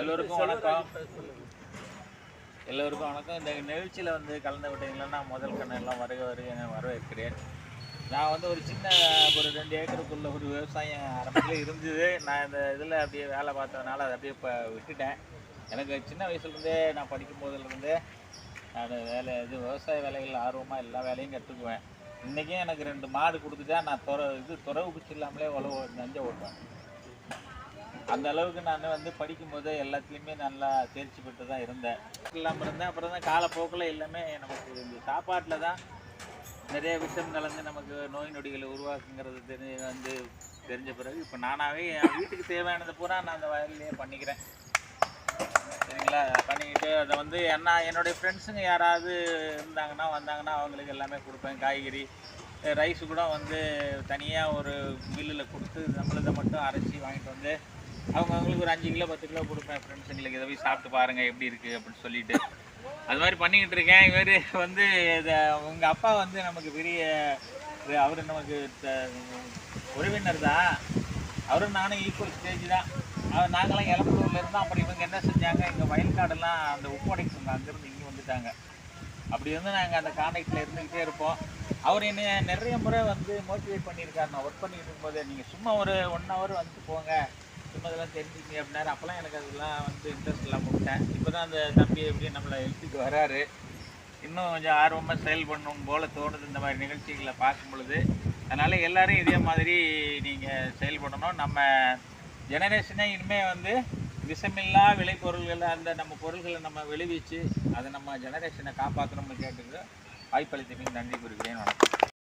எல்லோருக்கும் வணக்கம். எல்லோருக்கும் வணக்கம். இந்த நிகழ்ச்சியில் வந்து கலந்து விட்டீங்கன்னா முதல் கண்ணு எல்லாம் வருக வருக வரவேற்கிறேன். நான் வந்து ஒரு சின்ன ஒரு ரெண்டு ஏக்கருக்குள்ள ஒரு விவசாயம் ஆரம்பத்தில் இருந்தது. நான் இந்த இதில் அப்படியே வேலை பார்த்ததுனால அதை அப்படியே இப்போ விட்டுட்டேன். எனக்கு சின்ன வயசுலேருந்தே நான் படிக்கும் போதுலேருந்தே நான் வேலை இது விவசாய வேலைகள் ஆர்வமாக எல்லா வேலையும் கற்றுக்குவேன் இன்றைக்கும் எனக்கு ரெண்டு மாடு கொடுத்துட்டா நான் துற இது துறவு குச்சி இல்லாமலே உழவு நஞ்ச ஓட்டுவேன். அந்த அளவுக்கு நான் வந்து படிக்கும்போது எல்லாத்துலேயுமே நல்லா தேர்ச்சி பெற்று தான் இருந்தேன். இல்லாமல் இருந்தேன். அப்புறம் தான் காலப்போக்கில் எல்லாமே நமக்கு இந்த சாப்பாட்டில் தான் நிறைய விஷம் கலந்து நமக்கு நோய் நொடிகளை உருவாக்குங்கிறது தெரிஞ்சு வந்து தெரிஞ்ச பிறகு இப்போ நானாகவே என் வீட்டுக்கு தேவையானதை பூரா நான் அந்த வயல்லையே பண்ணிக்கிறேன். சரிங்களா? பண்ணிக்கிட்டு அதை வந்து என்ன என்னுடைய ஃப்ரெண்ட்ஸுங்க யாராவது இருந்தாங்கன்னா வந்தாங்கன்னா அவங்களுக்கு எல்லாமே கொடுப்பேன். காய்கறி ரைஸ் கூட வந்து தனியாக ஒரு மில்லில் கொடுத்து நம்மளதை மட்டும் அரைச்சி வாங்கிட்டு வந்து அவங்க அவங்களுக்கு ஒரு அஞ்சு கிலோ பத்து கிலோ கொடுப்பேன். ஃப்ரெண்ட்ஸுங்களுக்கு இதை போய் சாப்பிட்டு பாருங்கள் எப்படி இருக்குது அப்படின்னு சொல்லிட்டு. அது மாதிரி பண்ணிக்கிட்டு இருக்கேன். இவர் வந்து இதை உங்கள் அப்பா வந்து நமக்கு பெரிய அவர் நமக்கு உறவினர் தான். அவரும் நானும் ஈக்குவல் ஸ்டேஜ் தான். அவர் நாங்களாம் இளம்பூர்ல இருந்தோம். அப்புறம் இவங்க என்ன செஞ்சாங்க? எங்கள் வயல்காடெல்லாம் அந்த ஒப்படைக்குங்க அங்கேருந்து இங்கே வந்துட்டாங்க. அப்படி வந்து நாங்கள் அந்த காண்டாக்டில் இருந்துக்கிட்டே இருப்போம். அவர் என்னை நிறைய முறை வந்து மோட்டிவேட் பண்ணியிருக்காரு. நான் ஒர்க் பண்ணிட்டு இருக்கும்போது நீங்கள் சும்மா ஒரு ஒன் ஹவர் வந்துட்டு போங்க. அதெல்லாம் இதெல்லாம் தெரிஞ்சுக்கங்க அப்படின்னாரு. அப்போல்லாம் எனக்கு அதெல்லாம் வந்து இன்ட்ரெஸ்ட் இல்லாமல் விட்டேன். இப்போ தான் அந்த தம்பி எப்படி நம்மளை எழுத்துக்கு வராரு. இன்னும் கொஞ்சம் ஆர்வமாக செயல் பண்ணணும் போல் தோணுது இந்த மாதிரி நிகழ்ச்சிகளை பார்க்கும் பொழுது. அதனால் எல்லோரும் இதே மாதிரி நீங்கள் செயல்படணும் நம்ம ஜெனரேஷனே இனிமேல் வந்து விஷமில்லா விளைபொருள்கள் அந்த நம்ம பொருள்களை நம்ம விளைவிச்சு அதை நம்ம ஜெனரேஷனை காப்பாற்றணும்னு கேட்டுக்க வாய்ப்பளித்தமைக்கு நன்றி கூறுகிறேன். வணக்கம்.